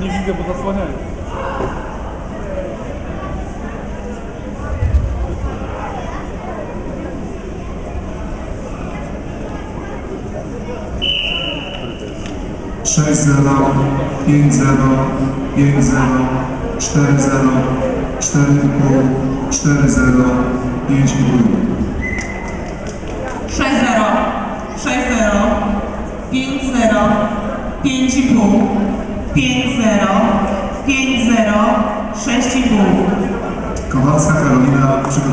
nie widzę, bo zasłaniają. sześć zero, pięć zero, pięć zero, cztery zero, cztery i pół, cztery zero, pięć i pół. 6 0, 6 0, 5 0, 5,5, 5 0, 5 0, 6,5. Kowalska Karolina przygotowana.